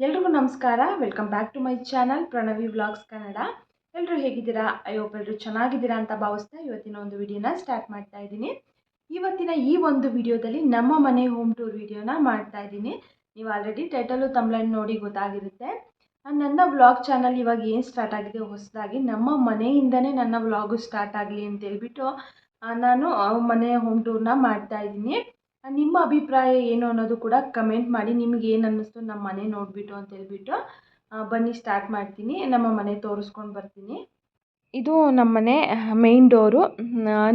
ಎಲ್ರಿಗೂ ನಮಸ್ಕಾರ. Welcome back to my channel Pranavi vlogs Kannada ಎಲ್ಲರೂ ಹೇಗಿದ್ದೀರಾ? ಅಯ್ಯೋ ಎಲ್ಲರೂ ಚೆನ್ನಾಗಿದ್ದೀರಾ ಅಂತ ಭಾವಿಸ್ತಾ ಇವತ್ತಿನ ಒಂದು ವಿಡಿಯೋನ ಸ್ಟಾರ್ಟ್ ಮಾಡ್ತಾ ಇದ್ದೀನಿ. ಇವತ್ತಿನ ಈ ಒಂದು ವಿಡಿಯೋದಲ್ಲಿ ನಮ್ಮ ಮನೆ ಹೋಮ್ ಟೂರ್ ವಿಡಿಯೋನ ಮಾಡ್ತಾ ಇದ್ದೀನಿ. ನೀವು ಆಲ್ರೆಡಿ ಟೈಟಲು ತಮ್ಲೈನ್ ನೋಡಿ ಗೊತ್ತಾಗಿರುತ್ತೆ. ನನ್ನ ವ್ಲಾಗ್ ಚಾನಲ್ ಇವಾಗ ಏನು ಸ್ಟಾರ್ಟ್ ಆಗಿದೆ ಹೊಸದಾಗಿ, ನಮ್ಮ ಮನೆಯಿಂದನೇ ನನ್ನ ವ್ಲಾಗು ಸ್ಟಾರ್ಟ್ ಆಗಲಿ ಅಂತೇಳ್ಬಿಟ್ಟು ನಾನು ಮನೆ ಹೋಮ್ ಟೂರ್ನ ಮಾಡ್ತಾ ಇದ್ದೀನಿ. ನಿಮ್ಮ ಅಭಿಪ್ರಾಯ ಏನು ಅನ್ನೋದು ಕೂಡ ಕಮೆಂಟ್ ಮಾಡಿ ನಿಮ್ಗೆ ಏನು ಅನ್ನಿಸ್ತು ನಮ್ಮ ಮನೆ ನೋಡಿಬಿಟ್ಟು ಅಂತ ಹೇಳ್ಬಿಟ್ಟು ಬನ್ನಿ ಸ್ಟಾರ್ಟ್ ಮಾಡ್ತೀನಿ. ನಮ್ಮ ಮನೆ ತೋರಿಸ್ಕೊಂಡು ಬರ್ತೀನಿ. ಇದು ನಮ್ಮ ಮನೆ ಮೇಯ್ನ್ ಡೋರು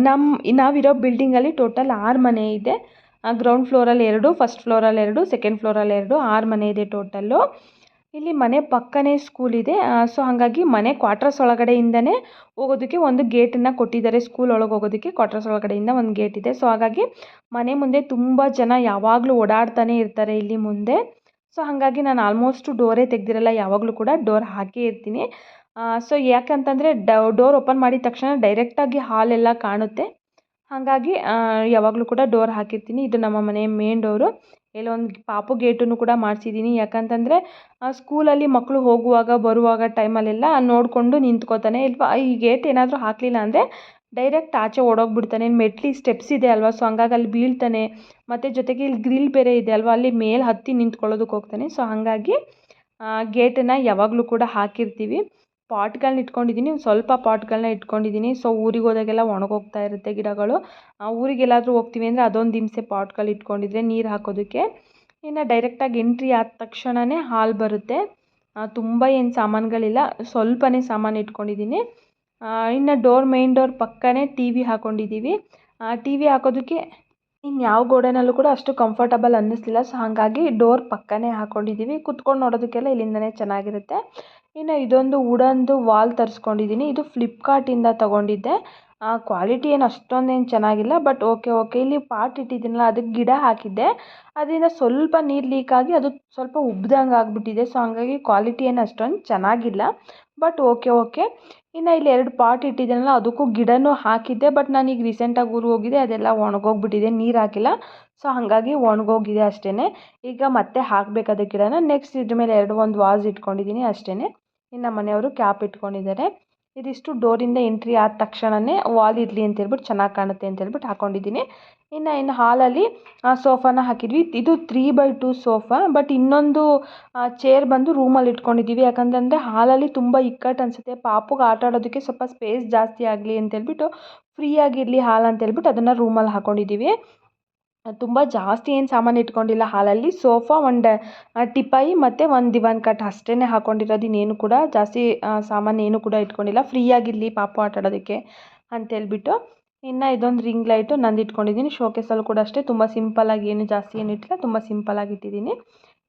ನಮ್ಮ ನಾವಿರೋ ಬಿಲ್ಡಿಂಗಲ್ಲಿ ಟೋಟಲ್ ಆರು ಮನೆ ಇದೆ. ಗ್ರೌಂಡ್ ಫ್ಲೋರಲ್ಲಿ ಎರಡು ಫಸ್ಟ್ ಫ್ಲೋರಲ್ಲಿ ಎರಡು ಸೆಕೆಂಡ್ ಫ್ಲೋರಲ್ಲಿ ಎರಡು, ಆರು ಮನೆ ಇದೆ ಟೋಟಲ್ಲು ಇಲ್ಲಿ ಮನೆ ಪಕ್ಕನೇ ಸ್ಕೂಲ್ ಇದೆ. ಸೊ ಹಾಗಾಗಿ ಮನೆ ಕ್ವಾರ್ಟರ್ಸ್ ಒಳಗಡೆಯಿಂದನೇ ಹೋಗೋದಕ್ಕೆ ಒಂದು ಗೇಟನ್ನು ಕೊಟ್ಟಿದ್ದಾರೆ ಸ್ಕೂಲ್ ಒಳಗೆ ಹೋಗೋದಕ್ಕೆ ಕ್ವಾರ್ಟರ್ಸ್ ಒಳಗಡೆಯಿಂದ ಒಂದು ಗೇಟ್ ಇದೆ. ಸೊ ಹಾಗಾಗಿ ಮನೆ ಮುಂದೆ ತುಂಬ ಜನ ಯಾವಾಗಲೂ ಓಡಾಡ್ತಾನೆ ಇರ್ತಾರೆ ಇಲ್ಲಿ ಮುಂದೆ. ಸೊ ಹಾಗಾಗಿ ನಾನು ಆಲ್ಮೋಸ್ಟು ಡೋರೇ ತೆಗೆದಿರಲ್ಲ, ಯಾವಾಗಲೂ ಕೂಡ ಡೋರ್ ಹಾಕೇ ಇರ್ತೀನಿ. ಸೊ ಯಾಕಂತಂದರೆ ಡೋರ್ ಓಪನ್ ಮಾಡಿದ ತಕ್ಷಣ ಡೈರೆಕ್ಟಾಗಿ ಹಾಲೆಲ್ಲ ಕಾಣುತ್ತೆ. ಹಾಗಾಗಿ ಯಾವಾಗಲೂ ಕೂಡ ಡೋರ್ ಹಾಕಿರ್ತೀನಿ. ಇದು ನಮ್ಮ ಮನೆ ಮೇನ್ ಡೋರು ಎಲ್ಲೋ ಒಂದು ಪಾಪು ಗೇಟನ್ನು ಕೂಡ ಮಾಡಿಸಿದ್ದೀನಿ ಯಾಕಂತಂದರೆ ಸ್ಕೂಲಲ್ಲಿ ಮಕ್ಕಳು ಹೋಗುವಾಗ, ಬರುವಾಗ ಟೈಮಲ್ಲೆಲ್ಲ ನೋಡಿಕೊಂಡು ನಿಂತ್ಕೋತಾನೆ. ಇಲ್ವಾ, ಈ ಗೇಟ್ ಏನಾದರೂ ಹಾಕಲಿಲ್ಲ ಅಂದರೆ ಡೈರೆಕ್ಟ್ ಆಚೆ ಓಡೋಗ್ಬಿಡ್ತಾನೆ. ಮೆಟ್ಲಿ ಸ್ಟೆಪ್ಸ್ ಇದೆ ಅಲ್ವಾ, ಸೊ ಹಂಗಾಗಿ ಅಲ್ಲಿ ಬೀಳ್ತಾನೆ. ಮತ್ತು ಜೊತೆಗೆ ಇಲ್ಲಿ ಗ್ರಿಲ್ ಬೇರೆ ಇದೆ ಅಲ್ವಾ, ಅಲ್ಲಿ ಮೇಲೆ ಹತ್ತಿ ನಿಂತ್ಕೊಳ್ಳೋದಕ್ಕೆ ಹೋಗ್ತಾನೆ. ಸೊ ಹಾಗಾಗಿ ಗೇಟನ್ನು ಯಾವಾಗಲೂ ಕೂಡ ಹಾಕಿರ್ತೀವಿ. ಪಾಟ್ಗಳನ್ನ ಇಟ್ಕೊಂಡಿದ್ದೀನಿ ಸ್ವಲ್ಪ ಪಾಟ್ಗಳನ್ನ ಇಟ್ಕೊಂಡಿದ್ದೀನಿ. ಸೊ, ಊರಿಗೆ ಹೋದಾಗೆಲ್ಲ ಒಣಗೋಗ್ತಾ ಇರುತ್ತೆ ಗಿಡಗಳು. ಊರಿಗೆಲ್ಲಾದರೂ ಹೋಗ್ತೀವಿ ಅಂದರೆ ಅದೊಂದು ದಿನಸೆ ಪಾಟ್ಗಳು ಇಟ್ಕೊಂಡಿದ್ರೆ ನೀರು ಹಾಕೋದಕ್ಕೆ. ಇನ್ನು ಡೈರೆಕ್ಟಾಗಿ ಎಂಟ್ರಿ ಆದ ತಕ್ಷಣವೇ ಹಾಲು ಬರುತ್ತೆ. ತುಂಬ ಏನು ಸಾಮಾನುಗಳಿಲ್ಲ, ಸ್ವಲ್ಪನೇ ಸಾಮಾನು ಇಟ್ಕೊಂಡಿದ್ದೀನಿ. ಇನ್ನು ಡೋರ್, ಮೇನ್ ಡೋರ್ ಪಕ್ಕನೇ ಟಿ ವಿ ಹಾಕ್ಕೊಂಡಿದ್ದೀವಿ ಟಿ ವಿ ಹಾಕೋದಕ್ಕೆ ಇನ್ನು ಯಾವ ಗೋಡೆನಲ್ಲೂ ಕೂಡ ಅಷ್ಟು ಕಂಫರ್ಟಬಲ್ ಅನ್ನಿಸ್ಲಿಲ್ಲ. ಸೊ, ಹಾಗಾಗಿ ಡೋರ್ ಪಕ್ಕನೇ ಹಾಕ್ಕೊಂಡಿದ್ದೀವಿ ಕುತ್ಕೊಂಡು ನೋಡೋದಕ್ಕೆಲ್ಲ ಇಲ್ಲಿಂದನೇ ಚೆನ್ನಾಗಿರುತ್ತೆ. ಇನ್ನು ಇದೊಂದು ವುಡನ್ದು ವಾಲ್ ತರಿಸ್ಕೊಂಡಿದ್ದೀನಿ. ಇದು ಫ್ಲಿಪ್ಕಾರ್ಟಿಂದ ತೊಗೊಂಡಿದ್ದೆ. ಕ್ವಾಲಿಟಿ ಏನು ಅಷ್ಟೊಂದೇನು ಚೆನ್ನಾಗಿಲ್ಲ ಬಟ್ ಓಕೆ ಓಕೆ ಇಲ್ಲಿ ಪಾಟ್ ಇಟ್ಟಿದ್ದೀನಲ್ಲ, ಅದಕ್ಕೆ ಗಿಡ ಹಾಕಿದ್ದೆ. ಅದರಿಂದ ಸ್ವಲ್ಪ ನೀರು ಲೀಕ್ ಅದು ಸ್ವಲ್ಪ ಉಬ್ಬಿದಂಗೆ ಆಗಿಬಿಟ್ಟಿದೆ ಸೊ ಹಂಗಾಗಿ ಕ್ವಾಲಿಟಿ ಏನು ಅಷ್ಟೊಂದು ಚೆನ್ನಾಗಿಲ್ಲ ಬಟ್ ಓಕೆ ಓಕೆ ಇನ್ನು ಇಲ್ಲಿ ಎರಡು ಪಾಟ್ ಇಟ್ಟಿದ್ದೀನಲ್ಲ, ಅದಕ್ಕೂ ಗಿಡನೂ ಹಾಕಿದ್ದೆ ಬಟ್ ನಾನೀಗ ರೀಸೆಂಟಾಗಿ ಊರಿಗೆ ಹೋಗಿದ್ದೆ, ಅದೆಲ್ಲ ಒಣಗೋಗ್ಬಿಟ್ಟಿದೆ, ನೀರು ಹಾಕಿಲ್ಲ. ಸೊ ಹಾಗಾಗಿ ಒಣಗೋಗಿದೆ ಅಷ್ಟೇ ಈಗ ಮತ್ತೆ ಹಾಕಬೇಕು ಅದಕ್ಕೆ ಗಿಡನ ನೆಕ್ಸ್ಟ್ ಇದ್ರ ಮೇಲೆ ಎರಡು, ಒಂದು ವಾಸ್ ಇಟ್ಕೊಂಡಿದ್ದೀನಿ ಅಷ್ಟೇ ಇನ್ನು ಮನೆಯವರು ಕ್ಯಾಪ್ ಇಟ್ಕೊಂಡಿದ್ದಾರೆ. ಇದಿಷ್ಟು ಡೋರಿಂದ ಎಂಟ್ರಿ ಆದ ತಕ್ಷಣವೇ ವಾಲ್ ಇರಲಿ ಅಂತ ಹೇಳ್ಬಿಟ್ಟು ಚೆನ್ನಾಗಿ ಕಾಣುತ್ತೆ ಅಂತ ಹೇಳ್ಬಿಟ್ಟು ಹಾಕ್ಕೊಂಡಿದ್ದೀನಿ ಇನ್ನು ಇನ್ನು ಹಾಲಲ್ಲಿ ಸೋಫಾನ ಹಾಕಿದ್ವಿ. ಇದು three by two sofa but ಇನ್ನೊಂದು ಚೇರ್ ಬಂದು ರೂಮಲ್ಲಿ ಇಟ್ಕೊಂಡಿದ್ದೀವಿ. ಯಾಕಂತಂದರೆ ಹಾಲಲ್ಲಿ ತುಂಬ ಇಕ್ಕಟ್ ಅನಿಸುತ್ತೆ. ಪಾಪುಗೆ ಆಟ ಆಡೋದಕ್ಕೆ ಸ್ವಲ್ಪ ಸ್ಪೇಸ್ ಜಾಸ್ತಿ ಆಗಲಿ ಅಂತ ಹೇಳ್ಬಿಟ್ಟು ಫ್ರೀಯಾಗಿರಲಿ ಹಾಲು ಅಂತ ಹೇಳ್ಬಿಟ್ಟು ಅದನ್ನು ರೂಮಲ್ಲಿ ಹಾಕ್ಕೊಂಡಿದ್ದೀವಿ ತುಂಬ ಜಾಸ್ತಿ ಏನು ಸಾಮಾನು ಇಟ್ಕೊಂಡಿಲ್ಲ ಹಾಲಲ್ಲಿ. ಸೋಫಾ, ಒಂದು ಟಿಪಾಯಿ ಮತ್ತು ಒಂದು ದಿವಾನ್ ಕಟ್ ಅಷ್ಟೇ ಹಾಕ್ಕೊಂಡಿರೋದು ಇನ್ನೇನು ಕೂಡ ಜಾಸ್ತಿ ಸಾಮಾನು ಏನು ಕೂಡ ಇಟ್ಕೊಂಡಿಲ್ಲ. ಫ್ರೀಯಾಗಿರಲಿ ಪಾಪು ಆಟ ಆಡೋದಕ್ಕೆ ಅಂತೇಳ್ಬಿಟ್ಟು ಇನ್ನು ಇದೊಂದು ರಿಂಗ್ ಲೈಟು ನಂದು ಇಟ್ಕೊಂಡಿದ್ದೀನಿ. ಶೋಕೇಸಲ್ಲಿ ಕೂಡ ಅಷ್ಟೇ. ತುಂಬ ಸಿಂಪಲ್ಲಾಗಿ ಏನು ಜಾಸ್ತಿ ಏನು ಇಟ್ಟಿಲ್ಲ. ತುಂಬ ಸಿಂಪಲ್ಲಾಗಿ ಇಟ್ಟಿದ್ದೀನಿ.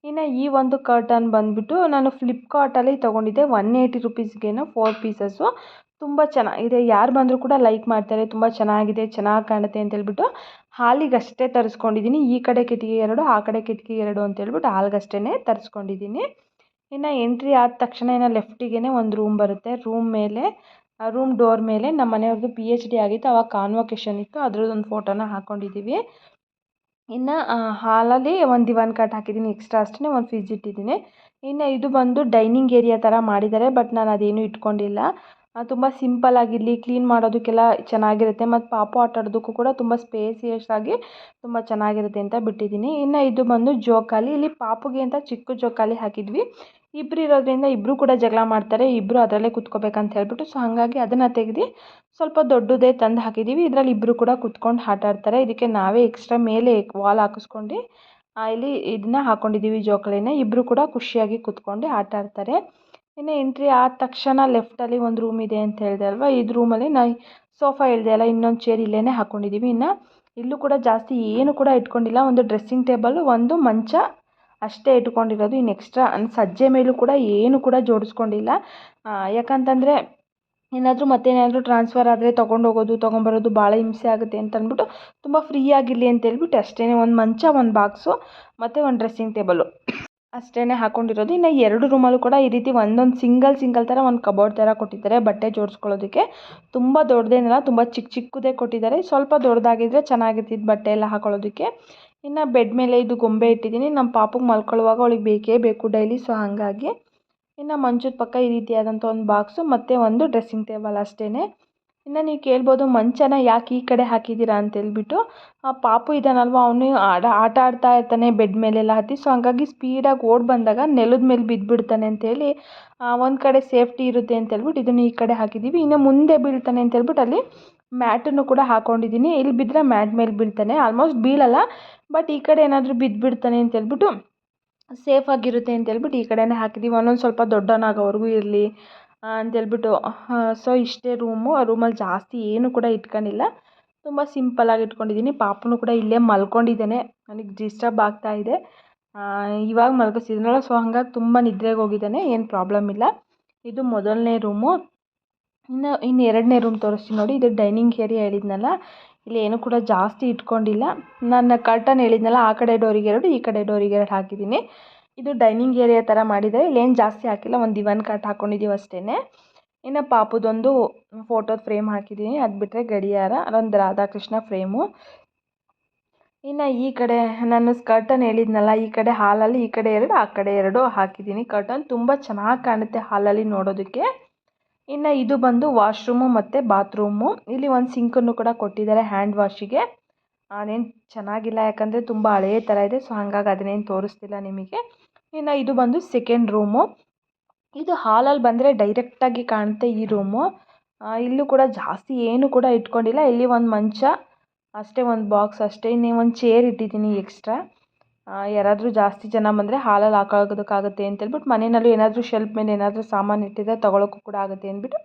ಇನ್ನು ಈ ಒಂದು ಕರ್ಟನ್ ಬಂದುಬಿಟ್ಟು ನಾನು ಫ್ಲಿಪ್ಕಾರ್ಟಲ್ಲಿ ತೊಗೊಂಡಿದ್ದೆ. ಒನ್ ಏಯ್ಟಿ ರುಪೀಸ್ಗೇನು ಫೋರ್ ಪೀಸಸ್ಸು ತುಂಬ ಚೆನ್ನಾಗಿದೆ ಯಾರು ಬಂದರೂ ಕೂಡ ಲೈಕ್ ಮಾಡ್ತಾರೆ. ತುಂಬ ಚೆನ್ನಾಗಿದೆ, ಚೆನ್ನಾಗಿ ಕಾಣುತ್ತೆ ಅಂತ ಹೇಳ್ಬಿಟ್ಟು ಹಾಲಿಗಷ್ಟೇ ತರಿಸ್ಕೊಂಡಿದ್ದೀನಿ. ಈ ಕಡೆ ಕಿಟಕಿ ಎರಡು, ಆ ಕಡೆ ಕಿಟಕಿ ಎರಡು ಅಂತ ಹೇಳ್ಬಿಟ್ಟು ಹಾಲ್ಗಷ್ಟೇ ತರಿಸ್ಕೊಂಡಿದ್ದೀನಿ. ಇನ್ನು ಎಂಟ್ರಿ ಆದ ತಕ್ಷಣ ಇನ್ನು ಲೆಫ್ಟಿಗೇ ಒಂದು ರೂಮ್ ಬರುತ್ತೆ. ರೂಮ್ ಮೇಲೆ ರೂಮ್ ಡೋರ್ ಮೇಲೆ ನಮ್ಮ ಮನೆಯವ್ರದ್ದು ಪಿ ಎಚ್ ಡಿ ಆಗಿತ್ತು. ಅವಾಗ ಕಾನ್ವೊಕೇಶನ್ ಇತ್ತು. ಅದ್ರದ್ದೊಂದು ಫೋಟೋನ ಹಾಕ್ಕೊಂಡಿದ್ದೀವಿ ಇನ್ನು ಹಾಲಲ್ಲಿ ಒಂದು ದಿವಾನ್ ಕಾಟ್ ಹಾಕಿದ್ದೀನಿ ಎಕ್ಸ್ಟ್ರಾ ಅಷ್ಟೇ ಒಂದು ಫ್ರಿಜ್ ಇಟ್ಟಿದ್ದೀನಿ ಇನ್ನು ಇದು ಬಂದು ಡೈನಿಂಗ್ ಏರಿಯಾ ಥರ ಮಾಡಿದ್ದಾರೆ ಬಟ್ ನಾನು ಅದೇನು ಇಟ್ಕೊಂಡಿಲ್ಲ. ತುಂಬ ಸಿಂಪಲ್ ಆಗಿರಲಿ, ಕ್ಲೀನ್ ಮಾಡೋದಕ್ಕೆಲ್ಲ ಚೆನ್ನಾಗಿರುತ್ತೆ. ಮತ್ತು ಪಾಪು ಆಟ ಆಡೋದಕ್ಕೂ ಕೂಡ ತುಂಬ ಸ್ಪೇಸಿಯಸ್ ಆಗಿ ತುಂಬ ಚೆನ್ನಾಗಿರುತ್ತೆ ಅಂತ ಬಿಟ್ಟಿದ್ದೀನಿ. ಇನ್ನು ಇದು ಬಂದು ಜೋಕಾಲಿ. ಇಲ್ಲಿ ಪಾಪುಗೆ ಅಂತ ಚಿಕ್ಕ ಜೋಕಾಲಿ ಹಾಕಿದ್ವಿ. ಇಬ್ಬರು ಇರೋದ್ರಿಂದ ಇಬ್ಬರು ಕೂಡ ಜಗಳ ಮಾಡ್ತಾರೆ. ಇಬ್ಬರು ಅದರಲ್ಲೇ ಕುತ್ಕೋಬೇಕಂತ ಹೇಳ್ಬಿಟ್ಟು ಸೊ ಹಾಗಾಗಿ ಅದನ್ನು ತೆಗೆದು ಸ್ವಲ್ಪ ದೊಡ್ಡದೇ ತಂದು ಹಾಕಿದ್ದೀವಿ ಇದರಲ್ಲಿ ಇಬ್ಬರು ಕೂಡ ಕುತ್ಕೊಂಡು ಆಟ ಆಡ್ತಾರೆ. ಇದಕ್ಕೆ ನಾವೇ ಎಕ್ಸ್ಟ್ರಾ ಮೇಲೆ ವಾಲ್ ಹಾಕಿಸ್ಕೊಂಡು ಇಲ್ಲಿ ಇದನ್ನ ಹಾಕ್ಕೊಂಡಿದ್ದೀವಿ ಜೋಕಾಲಿನ. ಇಬ್ಬರು ಕೂಡ ಖುಷಿಯಾಗಿ ಕುತ್ಕೊಂಡು ಆಟ ಆಡ್ತಾರೆ. ಇನ್ನು ಎಂಟ್ರಿ ಆದ ತಕ್ಷಣ ಲೆಫ್ಟಲ್ಲಿ ಒಂದು ರೂಮ್ ಇದೆ ಅಂತ ಹೇಳಿದೆ ಅಲ್ವಾ? ಇದು ರೂಮಲ್ಲಿ ನಾ ಸೋಫಾ ಹೇಳಿದೆ ಅಲ್ಲ, ಇನ್ನೊಂದು ಚೇರ್ ಇಲ್ಲೇ ಹಾಕ್ಕೊಂಡಿದ್ದೀವಿ ಇನ್ನು ಇಲ್ಲೂ ಕೂಡ ಜಾಸ್ತಿ ಏನು ಕೂಡ ಇಟ್ಕೊಂಡಿಲ್ಲ. ಒಂದು ಡ್ರೆಸ್ಸಿಂಗ್ ಟೇಬಲ್ ಒಂದು ಮಂಚ ಅಷ್ಟೇ ಇಟ್ಕೊಂಡಿರೋದು. ಇನ್ನು ಎಕ್ಸ್ಟ್ರಾ ಸಜ್ಜೆ ಮೇಲೂ ಕೂಡ ಏನು ಕೂಡ ಜೋಡಿಸ್ಕೊಂಡಿಲ್ಲ. ಯಾಕಂತಂದರೆ ಏನಾದರೂ ಮತ್ತೇನಾದರೂ ಟ್ರಾನ್ಸ್ಫರ್ ಆದರೆ ತೊಗೊಂಡೋಗೋದು ತೊಗೊಂಬರೋದು ಭಾಳ ಹಿಂಸೆ ಆಗುತ್ತೆ ಅಂತ ಅಂದ್ಬಿಟ್ಟು ತುಂಬ ಫ್ರೀ ಆಗಿರಲಿ ಅಂತ ಹೇಳ್ಬಿಟ್ಟು ಅಷ್ಟೇ ಒಂದು ಮಂಚ, ಒಂದು ಬಾಕ್ಸು ಮತ್ತು ಒಂದು ಡ್ರೆಸ್ಸಿಂಗ್ ಟೇಬಲು ಅಷ್ಟೇ ಹಾಕ್ಕೊಂಡಿರೋದು ಇನ್ನು ಎರಡು ರೂಮಲ್ಲೂ ಕೂಡ ಈ ರೀತಿ ಒಂದೊಂದು ಸಿಂಗಲ್ ಸಿಂಗಲ್ ಥರ ಒಂದು ಕಬೋರ್ಡ್ ಥರ ಕೊಟ್ಟಿದ್ದಾರೆ. ಬಟ್ಟೆ ಜೋಡಿಸ್ಕೊಳ್ಳೋದಕ್ಕೆ. ತುಂಬ ದೊಡ್ಡದೇನಲ್ಲ ತುಂಬ ಚಿಕ್ಕ ಚಿಕ್ಕದೇ ಕೊಟ್ಟಿದ್ದಾರೆ. ಸ್ವಲ್ಪ ದೊಡ್ಡದಾಗಿದ್ದರೆ ಚೆನ್ನಾಗಿರ್ತಿತ್ತು ಬಟ್ಟೆ ಎಲ್ಲ ಹಾಕೊಳ್ಳೋದಕ್ಕೆ. ಇನ್ನು ಬೆಡ್ ಮೇಲೆ ಇದು ಗೊಂಬೆ ಇಟ್ಟಿದ್ದೀನಿ. ನಮ್ಮ ಪಾಪುಗೆ ಮಲ್ಕೊಳ್ಳುವಾಗ ಅವಳಿಗೆ ಬೇಕೇ ಬೇಕು ಡೈಲಿ, ಸೊ ಹಾಗಾಗಿ. ಇನ್ನು ಮಂಚದ ಪಕ್ಕ ಈ ರೀತಿಯಾದಂಥ ಒಂದು ಬಾಕ್ಸು, ಮತ್ತು ಒಂದು ಡ್ರೆಸ್ಸಿಂಗ್ ಟೇಬಲ್ ಅಷ್ಟೇ ಇನ್ನು ನೀವು ಕೇಳ್ಬೋದು ಮಂಚನ ಯಾಕೆ ಈ ಕಡೆ ಹಾಕಿದ್ದೀರಾ ಅಂತೇಳ್ಬಿಟ್ಟು, ಆ ಪಾಪು ಇದ್ದಾನಲ್ವ ಅವನು ಆಡ, ಆಟ ಆಡ್ತಾ ಇರ್ತಾನೆ ಬೆಡ್ ಮೇಲೆಲ್ಲ ಹತ್ತಿ ಸೊ ಹಂಗಾಗಿ ಸ್ಪೀಡಾಗಿ ಓಡಿ ಬಂದಾಗ ನೆಲದ ಮೇಲೆ ಬಿದ್ದುಬಿಡ್ತಾನೆ ಅಂತೇಳಿ ಒಂದು ಕಡೆ ಸೇಫ್ಟಿ ಇರುತ್ತೆ ಅಂತೇಳ್ಬಿಟ್ಟು ಇದನ್ನು ಈ ಕಡೆ ಹಾಕಿದ್ದೀವಿ ಇನ್ನು ಮುಂದೆ ಬೀಳ್ತಾನೆ ಅಂತೇಳ್ಬಿಟ್ಟು ಅಲ್ಲಿ ಮ್ಯಾಟನ್ನು ಕೂಡ ಹಾಕ್ಕೊಂಡಿದ್ದೀನಿ ಇಲ್ಲಿ ಬಿದ್ದರೆ ಮ್ಯಾಟ್ ಮೇಲೆ ಬೀಳ್ತಾನೆ. ಆಲ್ಮೋಸ್ಟ್ ಬೀಳಲ್ಲ, ಬಟ್ ಈ ಕಡೆ ಏನಾದರೂ ಬಿದ್ದುಬಿಡ್ತಾನೆ ಅಂತೇಳ್ಬಿಟ್ಟು ಸೇಫಾಗಿರುತ್ತೆ ಅಂತೇಳ್ಬಿಟ್ಟು ಈ ಕಡೆನೇ ಹಾಕಿದ್ದೀವಿ ಒಂದೊಂದು ಸ್ವಲ್ಪ ದೊಡ್ಡವನಾಗೋವರೆಗೂ ಇರಲಿ ಅಂತೇಳ್ಬಿಟ್ಟು ಸೊ ಇಷ್ಟೇ ರೂಮು ಆ ರೂಮಲ್ಲಿ ಜಾಸ್ತಿ ಏನು ಕೂಡ ಇಟ್ಕೊಂಡಿಲ್ಲ. ತುಂಬ ಸಿಂಪಲಾಗಿ ಇಟ್ಕೊಂಡಿದ್ದೀನಿ. ಪಾಪುನು ಕೂಡ ಇಲ್ಲೇ ಮಲ್ಕೊಂಡಿದ್ದಾನೆ. ನನಗೆ ಡಿಸ್ಟರ್ಬ್ ಆಗ್ತಾ ಇದೆ. ಇವಾಗ ಮಲ್ಗಿಸಿದ್ನಲ್ಲ ಸೊ ಹಂಗಾಗಿ ತುಂಬ ನಿದ್ರೆಗೆ ಹೋಗಿದ್ದಾನೆ. ಏನು ಪ್ರಾಬ್ಲಮ್ ಇಲ್ಲ. ಇದು ಮೊದಲನೇ ರೂಮು ಇನ್ನು ಇನ್ನು ಎರಡನೇ ರೂಮ್ ತೋರಿಸ್ತೀನಿ ನೋಡಿ. ಇದು ಡೈನಿಂಗ್ ಏರಿಯಾ ಹೇಳಿದ್ನಲ್ಲ. ಇಲ್ಲಿ ಏನು ಕೂಡ ಜಾಸ್ತಿ ಇಟ್ಕೊಂಡಿಲ್ಲ. ನನ್ನ ಕರ್ಟನ್ ಹೇಳಿದ್ನಲ್ಲ, ಆ ಕಡೆ ಡೋರಿಗೆ ಎರಡು, ಈ ಕಡೆ ಡೋರಿಗೆ ಎರಡು ಹಾಕಿದ್ದೀನಿ. ಇದು ಡೈನಿಂಗ್ ಏರಿಯಾ ಥರ ಮಾಡಿದ್ದಾರೆ. ಇಲ್ಲೇನು ಜಾಸ್ತಿ ಹಾಕಿಲ್ಲ, ಒಂದು ದಿವಾನ್ ಕಾಟ್ ಹಾಕ್ಕೊಂಡಿದ್ದೀವಿ ಅಷ್ಟೇ ಇನ್ನು ಪಾಪುದೊಂದು ಫೋಟೋದ ಫ್ರೇಮ್ ಹಾಕಿದ್ದೀನಿ ಅದು ಬಿಟ್ಟರೆ ಗಡಿಯಾರ ಅದೊಂದು ರಾಧಾಕೃಷ್ಣ ಫ್ರೇಮು ಇನ್ನು ಈ ಕಡೆ ನಾನು ಕರ್ಟನ್ ಹೇಳಿದ್ನಲ್ಲ, ಈ ಕಡೆ ಹಾಲಲ್ಲಿ, ಈ ಕಡೆ ಎರಡು, ಆ ಕಡೆ ಎರಡು ಹಾಕಿದ್ದೀನಿ ಕರ್ಟನ್ ತುಂಬ ಚೆನ್ನಾಗಿ ಕಾಣುತ್ತೆ ಹಾಲಲ್ಲಿ ನೋಡೋದಕ್ಕೆ. ಇನ್ನು ಇದು ಬಂದು ವಾಶ್ರೂಮು ಮತ್ತು ಬಾತ್ರೂಮು ಇಲ್ಲಿ ಒಂದು ಸಿಂಕನ್ನು ಕೂಡ ಕೊಟ್ಟಿದ್ದಾರೆ ಹ್ಯಾಂಡ್ ವಾಶಿಗೆ ಅದೇನು ಚೆನ್ನಾಗಿಲ್ಲ, ಯಾಕಂದರೆ ತುಂಬ ಹಳೆಯ ಥರ ಇದೆ ಸೊ ಹಾಗಾಗಿ ಅದನ್ನೇನು ತೋರಿಸ್ತಿಲ್ಲ ನಿಮಗೆ. ಇನ್ನು ಇದು ಬಂದು ಸೆಕೆಂಡ್ ರೂಮು ಇದು ಹಾಲಲ್ಲಿ ಬಂದರೆ ಡೈರೆಕ್ಟಾಗಿ ಕಾಣುತ್ತೆ ಈ ರೂಮು ಇಲ್ಲೂ ಕೂಡ ಜಾಸ್ತಿ ಏನು ಕೂಡ ಇಟ್ಕೊಂಡಿಲ್ಲ. ಇಲ್ಲಿ ಒಂದು ಮಂಚ, ಅಷ್ಟೇ ಒಂದು ಬಾಕ್ಸ್ ಅಷ್ಟೇ ಇನ್ನೇ ಒಂದು ಚೇರ್ ಇಟ್ಟಿದ್ದೀನಿ ಎಕ್ಸ್ಟ್ರಾ ಯಾರಾದರೂ ಜಾಸ್ತಿ ಜನ ಬಂದರೆ ಹಾಲಲ್ಲಿ ಹಾಕೊಳ್ಳೋದಕ್ಕಾಗುತ್ತೆ ಅಂತೇಳ್ಬಿಟ್ಟು ಮನೆಯಲ್ಲೂ ಏನಾದರೂ ಶೆಲ್ಫ್ ಮೇಲೆ ಏನಾದರೂ ಸಾಮಾನು ಇಟ್ಟಿದ್ರೆ ತೊಗೊಳಕ್ಕೂ ಕೂಡ ಆಗುತ್ತೆ ಅಂದ್ಬಿಟ್ಟು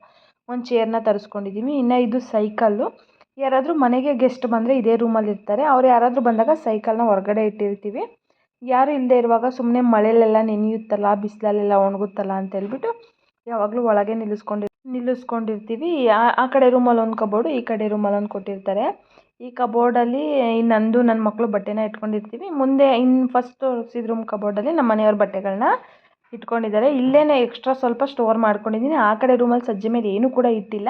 ಒಂದು ಚೇರ್ನ ತರಿಸ್ಕೊಂಡಿದ್ದೀವಿ ಇನ್ನು ಇದು ಸೈಕಲ್ಲು ಯಾರಾದರೂ ಮನೆಗೆ ಗೆಸ್ಟ್ ಬಂದರೆ ಇದೇ ರೂಮಲ್ಲಿ ಇರ್ತಾರೆ. ಅವ್ರು ಯಾರಾದರೂ ಬಂದಾಗ ಸೈಕಲ್ನ ಹೊರಗಡೆ ಇಟ್ಟಿರ್ತೀವಿ. ಯಾರು ಇಲ್ಲದೆ ಇರುವಾಗ ಸುಮ್ಮನೆ ಮಳೆಯಲ್ಲೆಲ್ಲ ನೆನೆಯುತ್ತಲ್ಲ, ಬಿಸಿಲಲ್ಲೆಲ್ಲ ಒಣಗುತ್ತಲ್ಲ ಅಂತ ಹೇಳ್ಬಿಟ್ಟು ಯಾವಾಗಲೂ ಒಳಗೆ ನಿಲ್ಲಿಸ್ಕೊಂಡಿ, ನಿಲ್ಲಿಸ್ಕೊಂಡಿರ್ತೀವಿ. ಆ ಕಡೆ ರೂಮಲ್ಲಿ ಒಂದು ಕಬೋರ್ಡು, ಈ ಕಡೆ ರೂಮಲ್ಲಿ ಒಂದು ಕೊಟ್ಟಿರ್ತಾರೆ. ಈ ಕಬೋರ್ಡಲ್ಲಿ ನಂದು, ನನ್ನ ಮಕ್ಕಳು ಬಟ್ಟೆನ ಇಟ್ಕೊಂಡಿರ್ತೀವಿ. ಮುಂದೆ ಇನ್ನು ಫಸ್ಟ್ ತೋರಿಸಿದ ರೂಮ್ ಕಬೋರ್ಡಲ್ಲಿ ನಮ್ಮ ಮನೆಯವ್ರ ಬಟ್ಟೆಗಳನ್ನ ಇಟ್ಕೊಂಡಿದ್ದಾರೆ. ಇಲ್ಲೇ ಎಕ್ಸ್ಟ್ರಾ ಸ್ವಲ್ಪ ಸ್ಟೋರ್ ಮಾಡ್ಕೊಂಡಿದ್ದೀನಿ. ಆ ಕಡೆ ರೂಮಲ್ಲಿ ಸಜ್ಜೆ ಮೇಲೆ ಏನೂ ಕೂಡ ಇಟ್ಟಿಲ್ಲ.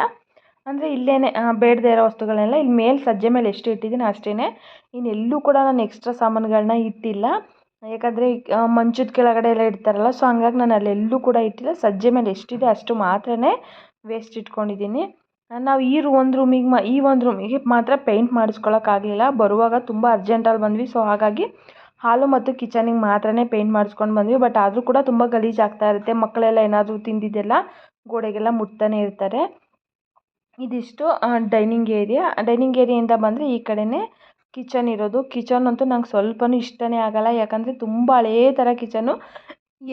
ಅಂದರೆ ಇಲ್ಲೇ ಬೇಡದೇ ಇರೋ ವಸ್ತುಗಳನ್ನೆಲ್ಲ ಇಲ್ಲಿ ಮೇಲೆ ಸಜ್ಜೆ ಮೇಲೆ ಎಷ್ಟು ಇಟ್ಟಿದ್ದೀನಿ ಅಷ್ಟೇ ಇನ್ನೆಲ್ಲೂ ಕೂಡ ನಾನು ಎಕ್ಸ್ಟ್ರಾ ಸಾಮಾನುಗಳನ್ನ ಇಟ್ಟಿಲ್ಲ. ಯಾಕಂದರೆ ಮಂಚದ ಕೆಳಗಡೆ ಎಲ್ಲ ಇಡ್ತಾರಲ್ಲ ಸೊ ಹಂಗಾಗಿ ನಾನು ಅಲ್ಲೆಲ್ಲೂ ಕೂಡ ಇಟ್ಟಿಲ್ಲ. ಸಜ್ಜೆ ಮೇಲೆ ಎಷ್ಟಿದೆ ಅಷ್ಟು ಮಾತ್ರನೇ ವೇಸ್ಟ್ ಇಟ್ಕೊಂಡಿದ್ದೀನಿ. ನಾವು ಈ ಒಂದು ರೂಮಿಗೆ ಮ, ಈ ಒಂದು ರೂಮಿಗೆ ಮಾತ್ರ ಪೇಂಟ್ ಮಾಡಿಸ್ಕೊಳಕ್ಕಾಗಲಿಲ್ಲ ಬರುವಾಗ ತುಂಬ ಅರ್ಜೆಂಟಲ್ಲಿ ಬಂದ್ವಿ ಸೊ ಹಾಗಾಗಿ ಹಾಲು ಮತ್ತು ಕಿಚನಿಗೆ ಮಾತ್ರನೇ ಪೇಂಟ್ ಮಾಡಿಸ್ಕೊಂಡು ಬಂದ್ವಿ. ಬಟ್ ಆದರೂ ಕೂಡ ತುಂಬ ಗಲೀಜು ಆಗ್ತಾ ಇರುತ್ತೆ. ಮಕ್ಕಳೆಲ್ಲ ಏನಾದರೂ ತಿಂದಿದ್ದೆಲ್ಲ ಗೋಡೆಗೆಲ್ಲ ಮುಟ್ತಾನೆ ಇರ್ತಾರೆ. ಇದಿಷ್ಟು ಡೈನಿಂಗ್ ಏರಿಯಾ ಡೈನಿಂಗ್ ಏರಿಯಿಂದ ಬಂದರೆ ಈ ಕಡೆಯೇ ಕಿಚನ್ ಇರೋದು. ಕಿಚನ್ ಅಂತೂ ನಂಗೆ ಸ್ವಲ್ಪನೂ ಇಷ್ಟನೇ ಆಗಲ್ಲ. ಯಾಕಂದರೆ ತುಂಬ ಹಳೇ ಥರ ಕಿಚನು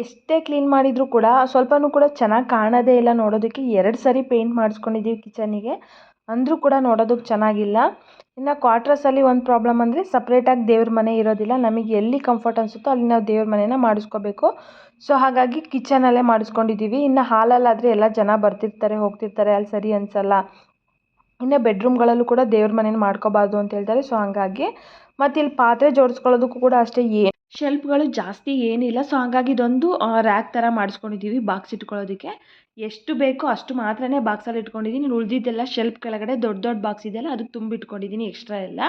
ಎಷ್ಟೇ ಕ್ಲೀನ್ ಮಾಡಿದರೂ ಕೂಡ, ಸ್ವಲ್ಪನೂ ಕೂಡ ಚೆನ್ನಾಗಿ ಕಾಣೋದೇ ಇಲ್ಲ ನೋಡೋದಕ್ಕೆ. ಎರಡು ಸರಿ ಪೇಂಟ್ ಮಾಡಿಸ್ಕೊಂಡಿದ್ದೀವಿ ಕಿಚನಿಗೆ ಅಂದರೂ ಕೂಡ ನೋಡೋದಕ್ಕೆ ಚೆನ್ನಾಗಿಲ್ಲ. ಇನ್ನು ಕ್ವಾರ್ಟರ್ಸಲ್ಲಿ ಒಂದು ಪ್ರಾಬ್ಲಮ್ ಅಂದರೆ ಸಪ್ರೇಟಾಗಿ ದೇವ್ರ ಮನೆ ಇರೋದಿಲ್ಲ. ನಮಗೆ ಎಲ್ಲಿ ಕಂಫರ್ಟ್ ಅನಿಸುತ್ತೋ ಅಲ್ಲಿ ನಾವು ದೇವ್ರ ಮನೇನ ಮಾಡಿಸ್ಕೋಬೇಕು. ಸೊ, ಹಾಗಾಗಿ ಕಿಚನಲ್ಲೇ ಮಾಡಿಸ್ಕೊಂಡಿದ್ದೀವಿ ಇನ್ನು ಹಾಲಲ್ಲಾದರೆ ಎಲ್ಲ ಜನ ಬರ್ತಿರ್ತಾರೆ, ಹೋಗ್ತಿರ್ತಾರೆ. ಅಲ್ಲಿ ಸರಿ ಅನಿಸಲ್ಲ. ಇನ್ನು ಬೆಡ್ರೂಮ್ಗಳಲ್ಲೂ ಕೂಡ ದೇವ್ರ ಮನೇನ ಮಾಡ್ಕೋಬಾರ್ದು ಅಂತ ಹೇಳ್ತಾರೆ. ಸೊ ಹಾಗಾಗಿ ಮತ್ತು ಇಲ್ಲಿ ಪಾತ್ರೆ ಜೋಡಿಸ್ಕೊಳ್ಳೋದಕ್ಕೂ ಕೂಡ ಅಷ್ಟೇ ಏನು ಶೆಲ್ಫ್ಗಳು ಜಾಸ್ತಿ ಏನಿಲ್ಲ. ಸೊ ಹಾಗಾಗಿ ಇದೊಂದು ರ್ಯಾಕ್ ಥರ ಮಾಡಿಸ್ಕೊಂಡಿದ್ದೀವಿ ಬಾಕ್ಸ್ ಇಟ್ಕೊಳ್ಳೋದಕ್ಕೆ. ಎಷ್ಟು ಬೇಕೋ ಅಷ್ಟು ಮಾತ್ರನೇ ಬಾಕ್ಸಲ್ಲಿ ಇಟ್ಕೊಂಡಿದ್ದೀನಿ ಉಳಿದಿದ್ದೆಲ್ಲ ಶೆಲ್ಫ್ ಕೆಳಗಡೆ ದೊಡ್ಡ ದೊಡ್ಡ ಬಾಕ್ಸ್ ಇದೆಯಲ್ಲ ಅದಕ್ಕೆ ತುಂಬಿಟ್ಕೊಂಡಿದ್ದೀನಿ ಎಕ್ಸ್ಟ್ರಾ ಎಲ್ಲ.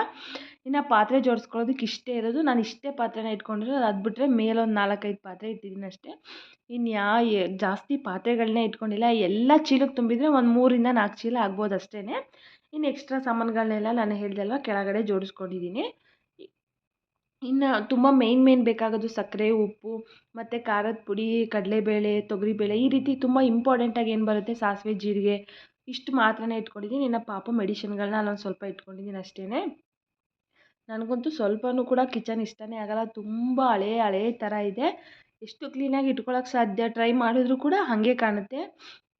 ಇನ್ನು ಪಾತ್ರೆ ಜೋಡಿಸ್ಕೊಳ್ಳೋದಕ್ಕೆ ಇಷ್ಟೇ ಇರೋದು. ನಾನು ಇಷ್ಟೇ ಪಾತ್ರೆನ ಇಟ್ಕೊಂಡಿರೋದು. ಅದು ಬಿಟ್ಟರೆ ಮೇಲೊಂದು ನಾಲ್ಕೈದು ಪಾತ್ರೆ ಇಟ್ಟಿದ್ದೀನಿ ಅಷ್ಟೇ. ಇನ್ನು ಯಾ ಜಾಸ್ತಿ ಪಾತ್ರೆಗಳನ್ನೇ ಇಟ್ಕೊಂಡಿಲ್ಲ. ಎಲ್ಲ ಚೀಲಕ್ಕೆ ತುಂಬಿದರೆ ಒಂದು ಮೂರಿಂದ ನಾಲ್ಕು ಚೀಲ ಆಗ್ಬೋದು ಅಷ್ಟೇ ಇನ್ನು ಎಕ್ಸ್ಟ್ರಾ ಸಾಮಾನುಗಳನ್ನೆಲ್ಲ ನಾನು ಹೇಳ್ದಲ್ವ? ಕೆಳಗಡೆ ಜೋಡಿಸ್ಕೊಂಡಿದ್ದೀನಿ ಇನ್ನು ತುಂಬ ಮೇಯ್ನ್ ಮೇಯ್ನ್ ಬೇಕಾಗೋದು ಸಕ್ಕರೆ, ಉಪ್ಪು, ಮತ್ತು ಖಾರದ ಪುಡಿ, ಕಡಲೆಬೇಳೆ, ತೊಗರಿಬೇಳೆ ಈ ರೀತಿ ತುಂಬ ಇಂಪಾರ್ಟೆಂಟಾಗಿ ಏನು ಬರುತ್ತೆ? ಸಾಸಿವೆ, ಜೀರಿಗೆ ಇಷ್ಟು ಮಾತ್ರನೇ ಇಟ್ಕೊಂಡಿದ್ದೀನಿ ಇನ್ನು ಪಾಪ ಮೆಡಿಷನ್ಗಳನ್ನ ಅಲ್ಲೊಂದು ಸ್ವಲ್ಪ ಇಟ್ಕೊಂಡಿದ್ದೀನಿ ಅಷ್ಟೇ ನನಗಂತೂ ಸ್ವಲ್ಪನೂ ಕೂಡ ಕಿಚನ್ ಇಷ್ಟನೇ ಆಗಲ್ಲ. ತುಂಬ ಹಳೇ ಹಳೇ ಥರ ಇದೆ. ಎಷ್ಟು ಕ್ಲೀನಾಗಿ ಇಟ್ಕೊಳ್ಳೋಕೆ ಸಾಧ್ಯ? ಟ್ರೈ ಮಾಡಿದ್ರು ಕೂಡ ಹಾಗೆ ಕಾಣುತ್ತೆ.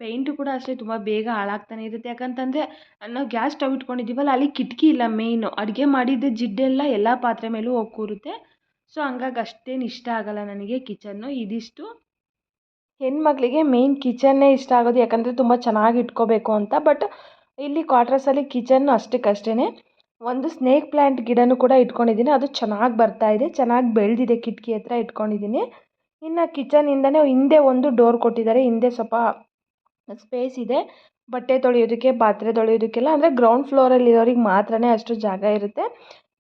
ಪೇಂಟು ಕೂಡ ಅಷ್ಟೇ ತುಂಬ ಬೇಗ ಹಾಳಾಗ್ತಾನೆ ಇರುತ್ತೆ. ಯಾಕಂತಂದರೆ ನಾವು ಗ್ಯಾಸ್ ಸ್ಟವ್ ಇಟ್ಕೊಂಡಿದ್ದೀವಲ್ಲ, ಅಲ್ಲಿ ಕಿಟಕಿ ಇಲ್ಲ ಮೇಯ್ನು ಅಡುಗೆ ಮಾಡಿದ್ದ ಜಿಡ್ಡೆಲ್ಲ ಎಲ್ಲ ಪಾತ್ರೆ ಮೇಲೂ ಹೋಗಿ ಕೂರುತ್ತೆ. ಸೊ ಹಂಗಾಗಿ ಅಷ್ಟೇನು ಇಷ್ಟ ಆಗಲ್ಲ ನನಗೆ ಕಿಚನ್ನು. ಇದಿಷ್ಟು. ಹೆಣ್ಮಕ್ಳಿಗೆ ಮೇಯ್ನ್ ಕಿಚನ್ನೇ ಇಷ್ಟ ಆಗೋದು ಯಾಕಂದರೆ ತುಂಬ ಚೆನ್ನಾಗಿ ಇಟ್ಕೋಬೇಕು ಅಂತ. ಬಟ್ ಇಲ್ಲಿ ಕ್ವಾರ್ಟರ್ಸಲ್ಲಿ ಕಿಚನ್ನು ಅಷ್ಟಕ್ಕಷ್ಟೇ ಒಂದು ಸ್ನೇಕ್ ಪ್ಲ್ಯಾಂಟ್ ಗಿಡನೂ ಕೂಡ ಇಟ್ಕೊಂಡಿದ್ದೀನಿ. ಅದು ಚೆನ್ನಾಗಿ ಬರ್ತಾ ಇದೆ. ಚೆನ್ನಾಗಿ ಬೆಳೆದಿದೆ. ಕಿಟಕಿ ಹತ್ರ ಇಟ್ಕೊಂಡಿದ್ದೀನಿ. ಇನ್ನು ಕಿಚನಿಂದನೇ ಹಿಂದೆ ಒಂದು ಡೋರ್ ಕೊಟ್ಟಿದ್ದಾರೆ. ಹಿಂದೆ ಸ್ವಲ್ಪ ಸ್ಪೇಸ್ ಇದೆ. ಬಟ್ಟೆ ತೊಳೆಯೋದಕ್ಕೆ ಪಾತ್ರೆ ತೊಳೆಯೋದಕ್ಕೆಲ್ಲ. ಅಂದರೆ ಗ್ರೌಂಡ್ ಫ್ಲೋರಲ್ಲಿ ಇರೋರಿಗೆ ಮಾತ್ರನೇ ಅಷ್ಟು ಜಾಗ ಇರುತ್ತೆ.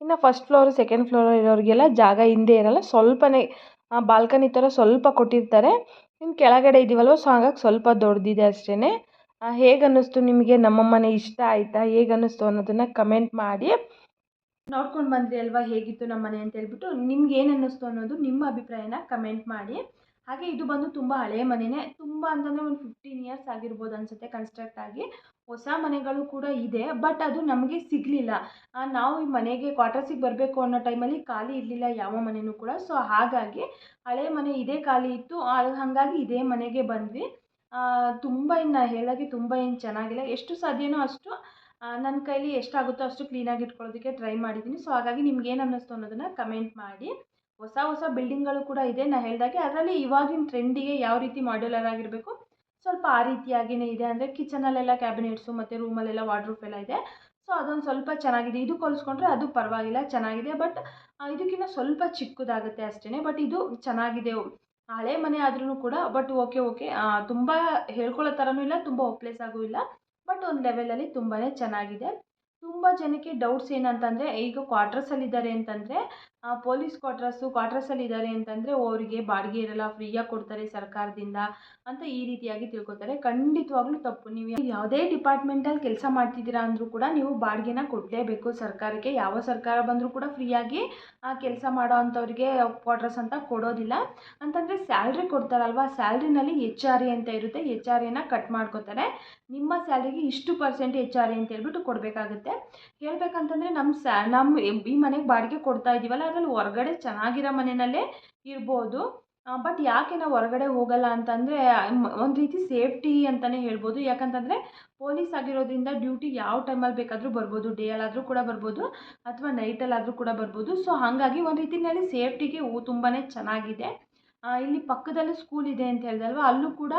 ಇನ್ನು ಫಸ್ಟ್ ಫ್ಲೋರು ಸೆಕೆಂಡ್ ಫ್ಲೋರ್ ಇರೋರಿಗೆಲ್ಲ ಜಾಗ ಹಿಂದೆ ಇರಲ್ಲ. ಸ್ವಲ್ಪನೇ ಬಾಲ್ಕನಿ ಥರ ಸ್ವಲ್ಪ ಕೊಟ್ಟಿರ್ತಾರೆ. ಇನ್ನು ಕೆಳಗಡೆ ಇದ್ದೀವಲ್ವ ಸೊ ಹಾಗಾಗಿ ಸ್ವಲ್ಪ ದೊಡ್ಡದಿದೆ ಅಷ್ಟೇ ಹೇಗೆ ಅನ್ನಿಸ್ತು ನಿಮಗೆ? ನಮ್ಮ ಮನೆ ಇಷ್ಟ ಆಯಿತಾ? ಹೇಗೆ ಅನ್ನಿಸ್ತು ಅನ್ನೋದನ್ನು ಕಮೆಂಟ್ ಮಾಡಿ. ನೋಡ್ಕೊಂಡು ಬಂದ್ರಿ ಅಲ್ವಾ? ಹೇಗಿತ್ತು ನಮ್ಮ ಮನೆ ಅಂತ ಹೇಳ್ಬಿಟ್ಟು ನಿಮ್ಗೆ ಏನು ಅನ್ನಿಸ್ತು ಅನ್ನೋದು ನಿಮ್ಮ ಅಭಿಪ್ರಾಯನ ಕಮೆಂಟ್ ಮಾಡಿ. ಹಾಗೆ ಇದು ಬಂದು ತುಂಬ ಹಳೆಯ ಮನೆಯೇ ತುಂಬ ಅಂತಂದರೆ ಒಂದು ಫಿಫ್ಟೀನ್ ಇಯರ್ಸ್ ಆಗಿರ್ಬೋದು ಅನಿಸುತ್ತೆ ಕನ್ಸ್ಟ್ರಕ್ಟ್ ಆಗಿ. ಹೊಸ ಮನೆಗಳು ಕೂಡ ಇದೆ ಬಟ್ ಅದು ನಮಗೆ ಸಿಗಲಿಲ್ಲ. ನಾವು ಈ ಮನೆಗೆ ಕ್ವಾರ್ಟರ್ಸಿಗೆ ಬರಬೇಕು ಅನ್ನೋ ಟೈಮಲ್ಲಿ ಖಾಲಿ ಇರಲಿಲ್ಲ ಯಾವ ಮನೆಯೂ ಕೂಡ. ಸೊ ಹಾಗಾಗಿ ಹಳೆಯ ಮನೆ ಇದೇ ಖಾಲಿ ಇತ್ತು. ಹಾಗಾಗಿ ಇದೇ ಮನೆಗೆ ಬಂದ್ವಿ. ತುಂಬ ಇನ್ನು ಹೇಳೋಕ್ಕೆ ತುಂಬ ಏನು ಚೆನ್ನಾಗಿಲ್ಲ. ಎಷ್ಟು ಸಾಧ್ಯನೋ ಅಷ್ಟು ನನ್ನ ಕೈಲಿ ಎಷ್ಟಾಗುತ್ತೋ ಅಷ್ಟು ಕ್ಲೀನಾಗಿ ಇಟ್ಕೊಳ್ಳೋದಕ್ಕೆ ಟ್ರೈ ಮಾಡಿದ್ದೀನಿ. ಸೊ ಹಾಗಾಗಿ ನಿಮ್ಗೆ ಏನು ಅನ್ನಿಸ್ತು ಅನ್ನೋದನ್ನು ಕಮೆಂಟ್ ಮಾಡಿ. ಹೊಸ ಹೊಸ ಬಿಲ್ಡಿಂಗ್ಗಳು ಕೂಡ ಇದೆ ನಾನು ಹೇಳಿದಾಗೆ. ಅದರಲ್ಲಿ ಇವಾಗಿನ ಟ್ರೆಂಡಿಗೆ ಯಾವ ರೀತಿ ಮಾಡ್ಯುಲರ್ ಆಗಿರಬೇಕು? ಸ್ವಲ್ಪ ಆ ರೀತಿಯಾಗಿಯೇ ಇದೆ. ಅಂದರೆ ಕಿಚನಲ್ಲೆಲ್ಲ ಕ್ಯಾಬಿನೆಟ್ಸು ಮತ್ತು ರೂಮಲ್ಲೆಲ್ಲ ವಾರ್ಡ್ರೂಫ್ ಎಲ್ಲ ಇದೆ. ಸೊ ಅದೊಂದು ಸ್ವಲ್ಪ ಚೆನ್ನಾಗಿದೆ. ಇದು ಹೋಲಿಸ್ಕೊಂಡ್ರೆ ಅದು ಪರವಾಗಿಲ್ಲ, ಚೆನ್ನಾಗಿದೆ. ಬಟ್ ಇದಕ್ಕಿಂತ ಸ್ವಲ್ಪ ಚಿಕ್ಕದಾಗುತ್ತೆ ಅಷ್ಟೇ ಬಟ್ ಇದು ಚೆನ್ನಾಗಿದೆ. ಹಳೆ ಮನೆ ಆದ್ರೂ ಕೂಡ ಬಟ್ ಓಕೆ ಓಕೆ ತುಂಬ ಹೇಳ್ಕೊಳ್ಳೋ ಥರನೂ ಇಲ್ಲ, ತುಂಬ ಹೋಪ್ಲೆಸ್ ಆಗೂ ಇಲ್ಲ ಬಟ್ ಒಂದು ಲೆವೆಲಲ್ಲಿ ತುಂಬಾ ಚೆನ್ನಾಗಿದೆ. ತುಂಬ ಜನಕ್ಕೆ ಡೌಟ್ಸ್ ಏನಂತಂದರೆ, ಈಗ ಕ್ವಾರ್ಟರ್ಸಲ್ಲಿದ್ದಾರೆ ಅಂತಂದರೆ ಪೊಲೀಸ್ ಕ್ವಾಟ್ರಸ್ಸು ಕ್ವಾಟ್ರಸ್ಸಲ್ಲಿ ಇದ್ದಾರೆ ಅಂತಂದರೆ ಅವರಿಗೆ ಬಾಡಿಗೆ ಇರಲ್ಲ, ಫ್ರೀಯಾಗಿ ಕೊಡ್ತಾರೆ ಸರ್ಕಾರದಿಂದ ಅಂತ ಈ ರೀತಿಯಾಗಿ ತಿಳ್ಕೊತಾರೆ. ಖಂಡಿತವಾಗ್ಲೂ ತಪ್ಪು. ನೀವು ಯಾವುದೇ ಡಿಪಾರ್ಟ್ಮೆಂಟಲ್ಲಿ ಕೆಲಸ ಮಾಡ್ತಿದ್ದೀರಾ ಅಂದರೂ ಕೂಡ ನೀವು ಬಾಡಿಗೆನ ಕೊಡಲೇಬೇಕು. ಸರ್ಕಾರಕ್ಕೆ ಯಾವ ಸರ್ಕಾರ ಬಂದರೂ ಕೂಡ ಫ್ರೀಯಾಗಿ ಕೆಲಸ ಮಾಡೋ ಅಂಥವ್ರಿಗೆ ಕ್ವಾಟ್ರಸ್ ಅಂತ ಕೊಡೋದಿಲ್ಲ. ಅಂತಂದರೆ ಸ್ಯಾಲ್ರಿ ಕೊಡ್ತಾರಲ್ವ? ಸ್ಯಾಲ್ರಿನಲ್ಲಿ ಎಚ್ ಆರ್ ಎ ಅಂತ ಇರುತ್ತೆ. ಎಚ್ ಆರ್ ಎನ ಕಟ್ ಮಾಡ್ಕೋತಾರೆ. ನಿಮ್ಮ ಸ್ಯಾಲ್ರಿಗೆ ಇಷ್ಟು ಪರ್ಸೆಂಟ್ ಎಚ್ ಆರ್ ಎ ಅಂತ ಹೇಳ್ಬಿಟ್ಟು ಕೊಡಬೇಕಾಗುತ್ತೆ. ಹೇಳ್ಬೇಕಂತಂದರೆ ನಮ್ಮ ಸ್ಯಾ ನಮ್ಮ ಈ ಮನೆಗೆ ಬಾಡಿಗೆ ಕೊಡ್ತಾ ಇದ್ದೀವಲ್ಲ ಅದರಲ್ಲಿ ಹೊರಗಡೆ ಚೆನ್ನಾಗಿರೋ ಮನೆಯಲ್ಲೇ ಇರ್ಬೋದು. ಬಟ್ ಯಾಕೆ ನಾವು ಹೊರಗಡೆ ಹೋಗಲ್ಲ ಅಂತಂದರೆ ಒಂದು ರೀತಿ ಸೇಫ್ಟಿ ಅಂತಲೇ ಹೇಳ್ಬೋದು. ಯಾಕಂತಂದರೆ, ಪೊಲೀಸ್ ಆಗಿರೋದ್ರಿಂದ ಡ್ಯೂಟಿ ಯಾವ ಟೈಮಲ್ಲಿ ಬೇಕಾದರೂ ಬರ್ಬೋದು, ಡೇಯಲ್ಲಾದರೂ ಕೂಡ ಬರ್ಬೋದು, ಅಥವಾ ನೈಟಲ್ಲಾದರೂ ಕೂಡ ಬರ್ಬೋದು. ಸೊ, ಹಾಗಾಗಿ ಒಂದು ರೀತಿಯಲ್ಲಿ ಸೇಫ್ಟಿಗೆ ತುಂಬಾ ಚೆನ್ನಾಗಿದೆ. ಇಲ್ಲಿ ಪಕ್ಕದಲ್ಲೇ ಸ್ಕೂಲ್ ಇದೆ ಅಂತ ಹೇಳಿದಲ್ವಾ? ಅಲ್ಲೂ ಕೂಡ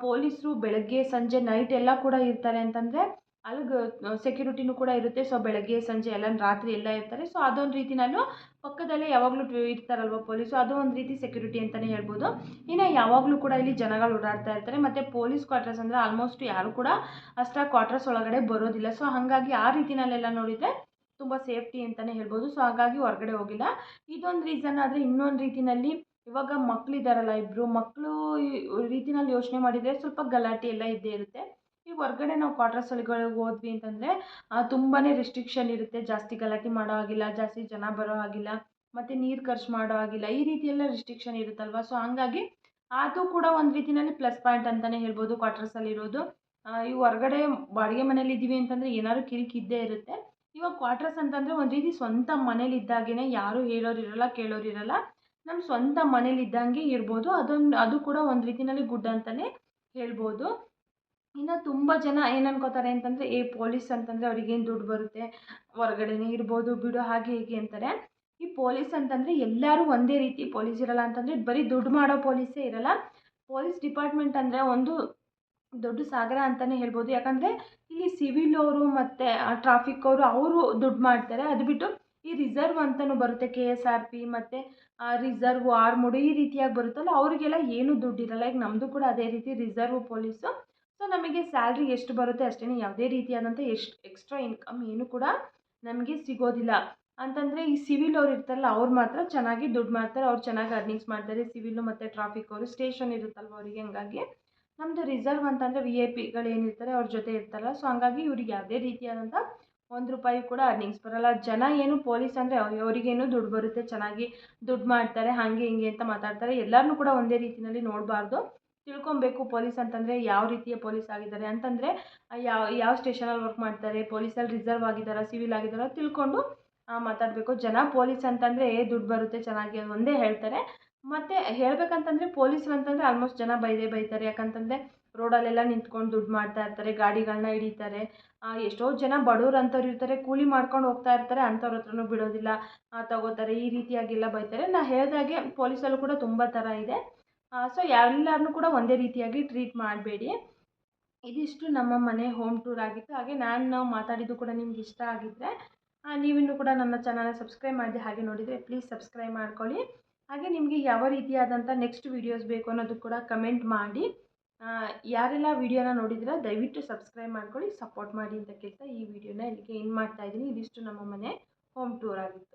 ಪೊಲೀಸರು ಬೆಳಗ್ಗೆ, ಸಂಜೆ ನೈಟ್ ಎಲ್ಲ ಕೂಡ ಇರ್ತಾರೆ ಅಂತಂದರೆ ಅಲ್ಲಿಗೆ ಸೆಕ್ಯೂರಿಟಿನೂ ಕೂಡ ಇರುತ್ತೆ. ಸೊ ಬೆಳಗ್ಗೆ, ಸಂಜೆ ಎಲ್ಲ ರಾತ್ರಿ ಎಲ್ಲ ಇರ್ತಾರೆ. ಸೊ ಅದೊಂದು ರೀತಿನಲ್ಲೂ ಪಕ್ಕದಲ್ಲೇ ಯಾವಾಗಲೂ ಇರ್ತಾರಲ್ವ ಪೊಲೀಸು? ಅದು ಒಂದು ರೀತಿ ಸೆಕ್ಯೂರಿಟಿ ಅಂತಲೇ ಹೇಳ್ಬೋದು. ಇನ್ನು ಯಾವಾಗಲೂ ಕೂಡ ಇಲ್ಲಿ ಜನಗಳು ಓಡಾಡ್ತಾ ಇರ್ತಾರೆ. ಮತ್ತು ಪೊಲೀಸ್ ಕ್ವಾರ್ಟರ್ಸ್ ಅಂದರೆ ಆಲ್ಮೋಸ್ಟ್ ಯಾರು ಕೂಡ ಅಷ್ಟಾಗಿ ಕ್ವಾರ್ಟರ್ಸ್ ಒಳಗಡೆ ಬರೋದಿಲ್ಲ. ಸೊ ಹಾಗಾಗಿ ಆ ರೀತಿನಲ್ಲೆಲ್ಲ ನೋಡಿದರೆ ತುಂಬ ಸೇಫ್ಟಿ ಅಂತಲೇ ಹೇಳ್ಬೋದು. ಸೊ ಹಾಗಾಗಿ ಹೊರಗಡೆ ಹೋಗಿಲ್ಲ. ಇದೊಂದು ರೀಸನ್ ಆದರೆ ಇನ್ನೊಂದು ರೀತಿಯಲ್ಲಿ ಇವಾಗ ಮಕ್ಕಳಿದ್ದಾರಲ್ಲ ಇಬ್ಬರು ಮಕ್ಕಳು ರೀತಿನಲ್ಲಿ ಯೋಚನೆ ಮಾಡಿದರೆ ಸ್ವಲ್ಪ ಗಲಾಟೆ ಎಲ್ಲ ಇದ್ದೇ ಇರುತ್ತೆ. ಈಗ ಹೊರ್ಗಡೆ ನಾವು ಕ್ವಾರ್ಟರ್ಸ್ ಒಳಗಡೆ ಹೋದ್ವಿ ಅಂತಂದರೆ ತುಂಬಾ ರಿಸ್ಟ್ರಿಕ್ಷನ್ ಇರುತ್ತೆ. ಜಾಸ್ತಿ ಗಲಾಟೆ ಮಾಡೋ ಹಾಗಿಲ್ಲ, ಜಾಸ್ತಿ ಜನ ಬರೋ ಹಾಗಿಲ್ಲ, ಮತ್ತು ನೀರು ಖರ್ಚು ಮಾಡೋ ಹಾಗಿಲ್ಲ, ಈ ರೀತಿ ಎಲ್ಲ ರಿಸ್ಟ್ರಿಕ್ಷನ್ ಇರುತ್ತಲ್ವ? ಸೊ ಹಂಗಾಗಿ ಅದು ಕೂಡ ಒಂದು ರೀತಿಯಲ್ಲಿ ಪ್ಲಸ್ ಪಾಯಿಂಟ್ ಅಂತಲೇ ಹೇಳ್ಬೋದು ಕ್ವಾರ್ಟರ್ಸಲ್ಲಿರೋದು ಈ ಹೊರ್ಗಡೆ ಬಾಡಿಗೆ ಮನೇಲಿ ಇದ್ದೀವಿ ಅಂತಂದರೆ ಏನಾದ್ರು ಕಿರಿಕ್ ಇದ್ದೇ ಇರುತ್ತೆ. ಇವಾಗ ಕ್ವಾರ್ಟರ್ಸ್ ಅಂತಂದರೆ ಒಂದು ರೀತಿ ಸ್ವಂತ ಮನೇಲಿ ಇದ್ದಾಗೇ ಯಾರೂ ಹೇಳೋರು ಇರೋಲ್ಲ, ಕೇಳೋರು ಇರೋಲ್ಲ. ನಮ್ಮ ಸ್ವಂತ ಮನೇಲಿ ಇದ್ದಂಗೆ ಇರ್ಬೋದು. ಅದೊಂದು, ಅದು ಕೂಡ ಒಂದು ರೀತಿಯಲ್ಲಿ ಗುಡ್ ಅಂತಲೇ ಹೇಳ್ಬೋದು. ಇನ್ನು ತುಂಬ ಜನ ಏನು ಅನ್ಕೋತಾರೆ ಅಂತಂದರೆ, ಏ, ಪೊಲೀಸ್ ಅಂತಂದರೆ ಅವ್ರಿಗೇನು ದುಡ್ಡು ಬರುತ್ತೆ, ಹೊರ್ಗಡೆನೇ ಇರ್ಬೋದು, ಬಿಡು, ಹಾಗೆ, ಹೀಗೆ ಅಂತಾರೆ. ಈ ಪೊಲೀಸ್ ಅಂತಂದರೆ ಎಲ್ಲರೂ ಒಂದೇ ರೀತಿ ಪೊಲೀಸ್ ಇರಲ್ಲ ಅಂತಂದರೆ ಬರೀ ದುಡ್ಡು ಮಾಡೋ ಪೊಲೀಸೇ ಇರಲ್ಲ. ಪೊಲೀಸ್ ಡಿಪಾರ್ಟ್ಮೆಂಟ್ ಅಂದರೆ ಒಂದು ದೊಡ್ಡ ಸಾಗರ ಅಂತಲೇ ಹೇಳ್ಬೋದು. ಯಾಕಂದರೆ ಇಲ್ಲಿ ಸಿವಿಲ್ ಅವರು ಮತ್ತು ಟ್ರಾಫಿಕ್ ಅವರು ಅವರು ದುಡ್ಡು ಮಾಡ್ತಾರೆ. ಅದು ಬಿಟ್ಟು ಈ ರಿಸರ್ವ್ ಅಂತಲೂ ಬರುತ್ತೆ, ಕೆ ಎಸ್ ಆರ್ ಪಿ ಮತ್ತು ರಿಸರ್ವ್, ಆರ್ಮುಡು ಈ ರೀತಿಯಾಗಿ ಬರುತ್ತಲ್ಲ, ಅವರಿಗೆಲ್ಲ ಏನೂ ದುಡ್ಡಿರಲ್ಲ ಈಗ ನಮ್ಮದು ಕೂಡ ಅದೇ ರೀತಿ ರಿಸರ್ವ್ ಪೊಲೀಸು. ಸೊ ನಮಗೆ ಸ್ಯಾಲ್ರಿ ಎಷ್ಟು ಬರುತ್ತೆ ಅಷ್ಟೇ ಯಾವುದೇ ರೀತಿಯಾದಂಥ ಎಷ್ಟು ಎಕ್ಸ್ಟ್ರಾ ಇನ್ಕಮ್ ಏನು ಕೂಡ ನಮಗೆ ಸಿಗೋದಿಲ್ಲ. ಅಂತಂದರೆ ಈ ಸಿವಿಲ್ ಅವ್ರು ಇರ್ತಾರಲ್ಲ, ಅವ್ರು ಮಾತ್ರ ಚೆನ್ನಾಗಿ ದುಡ್ಡು ಮಾಡ್ತಾರೆ, ಅವ್ರು ಚೆನ್ನಾಗಿ ಅರ್ನಿಂಗ್ಸ್ ಮಾಡ್ತಾರೆ. ಸಿವಿಲು ಮತ್ತು ಟ್ರಾಫಿಕ್ ಅವರು ಸ್ಟೇಷನ್ ಇರುತ್ತಲ್ವ ಅವರಿಗೆ ಹಂಗಾಗಿ. ನಮ್ಮದು ರಿಸರ್ವ್ ಅಂತಂದರೆ ವಿ ಐ ಪಿಗಳು ಏನಿರ್ತಾರೆ ಅವ್ರ ಜೊತೆ ಇರ್ತಾರಲ್ಲ ಸೊ ಹಂಗಾಗಿ ಇವ್ರಿಗೆ ಯಾವುದೇ ರೀತಿಯಾದಂಥ ಒಂದು ರೂಪಾಯಿ ಕೂಡ ಅರ್ನಿಂಗ್ಸ್ ಬರೋಲ್ಲ. ಜನ ಏನು ಪೊಲೀಸ್ ಅಂದರೆ ಅವರಿಗೇನು ದುಡ್ಡು ಬರುತ್ತೆ, ಚೆನ್ನಾಗಿ ದುಡ್ಡು ಮಾಡ್ತಾರೆ, ಹಾಗೆ ಹಿಂಗೆ ಅಂತ ಮಾತಾಡ್ತಾರೆ. ಎಲ್ಲರನ್ನೂ ಕೂಡ ಒಂದೇ ರೀತಿಯಲ್ಲಿ ನೋಡಬಾರ್ದು. ತಿಳ್ಕೊಬೇಕು ಪೊಲೀಸ್ ಅಂತಂದರೆ ಯಾವ ರೀತಿಯ ಪೊಲೀಸ್ ಆಗಿದ್ದಾರೆ ಅಂತಂದರೆ ಯಾವ ಯಾವ ಸ್ಟೇಷನಲ್ಲಿ ವರ್ಕ್ ಮಾಡ್ತಾರೆ ಪೊಲೀಸಲ್ಲಿ ರಿಸರ್ವ್ ಆಗಿದ್ದಾರಾ ಸಿವಿಲ್ ಆಗಿದ್ದಾರಾ ತಿಳ್ಕೊಂಡು ಮಾತಾಡಬೇಕು. ಜನ ಪೊಲೀಸ್ ಅಂತಂದರೆ ದುಡ್ಡು ಬರುತ್ತೆ ಚೆನ್ನಾಗಿ ಒಂದೇ ಹೇಳ್ತಾರೆ. ಮತ್ತು ಹೇಳಬೇಕಂತಂದರೆ ಪೊಲೀಸ್ ಅಂತಂದರೆ ಆಲ್ಮೋಸ್ಟ್ ಜನ ಬೈದೇ ಬೈತಾರೆ. ಯಾಕಂತಂದರೆ ರೋಡಲ್ಲೆಲ್ಲ ನಿಂತ್ಕೊಂಡು ದುಡ್ಡು ಮಾಡ್ತಾ ಇರ್ತಾರೆ ಗಾಡಿಗಳನ್ನ ಹಿಡಿತಾರೆ. ಎಷ್ಟೋ ಜನ ಬಡವ್ರು ಅಂಥವ್ರು ಇರ್ತಾರೆ, ಕೂಲಿ ಮಾಡ್ಕೊಂಡು ಹೋಗ್ತಾ ಇರ್ತಾರೆ ಅಂಥವ್ರ ಹತ್ರನೂ ಬಿಡೋದಿಲ್ಲ. ತಗೋತಾರೆ, ಈ ರೀತಿಯಾಗೆಲ್ಲ ಬೈತಾರೆ. ನಾ ಹೇಳಿದಾಗೆ ಪೊಲೀಸಲ್ಲೂ ಕೂಡ ತುಂಬ ಥರ ಇದೆ. ಸೊ ಎಲ್ಲರನ್ನೂ ಕೂಡ ಒಂದೇ ರೀತಿಯಾಗಿ ಟ್ರೀಟ್ ಮಾಡಬೇಡಿ. ಇದಿಷ್ಟು ನಮ್ಮ ಮನೆ ಹೋಮ್ ಟೂರ್ ಆಗಿತ್ತು. ಹಾಗೆ ನಾನು ಮಾತಾಡಿದ್ದು ಕೂಡ ನಿಮ್ಗೆ ಇಷ್ಟ ಆಗಿದ್ದರೆ ನೀವಿನ್ನೂ ಕೂಡ ನನ್ನ ಚಾನಲ್ನ ಸಬ್ಸ್ಕ್ರೈಬ್ ಮಾಡಿದೆ ಹಾಗೆ ನೋಡಿದರೆ ಪ್ಲೀಸ್ ಸಬ್ಸ್ಕ್ರೈಬ್ ಮಾಡ್ಕೊಳ್ಳಿ. ಹಾಗೆ ನಿಮಗೆ ಯಾವ ರೀತಿಯಾದಂಥ ನೆಕ್ಸ್ಟ್ ವೀಡಿಯೋಸ್ ಬೇಕು ಅನ್ನೋದು ಕೂಡ ಕಮೆಂಟ್ ಮಾಡಿ. ಯಾರೆಲ್ಲ ವೀಡಿಯೋನ ನೋಡಿದ್ರ ದಯವಿಟ್ಟು ಸಬ್ಸ್ಕ್ರೈಬ್ ಮಾಡ್ಕೊಳ್ಳಿ ಸಪೋರ್ಟ್ ಮಾಡಿ ಅಂತ ಕೇಳ್ತಾ ಈ ವಿಡಿಯೋನ ಇಲ್ಲಿಗೆ ಏನು ಮಾಡ್ತಾಯಿದ್ದೀನಿ ಇದಿಷ್ಟು ನಮ್ಮ ಮನೆ ಹೋಮ್ ಟೂರ್ ಆಗಿತ್ತು.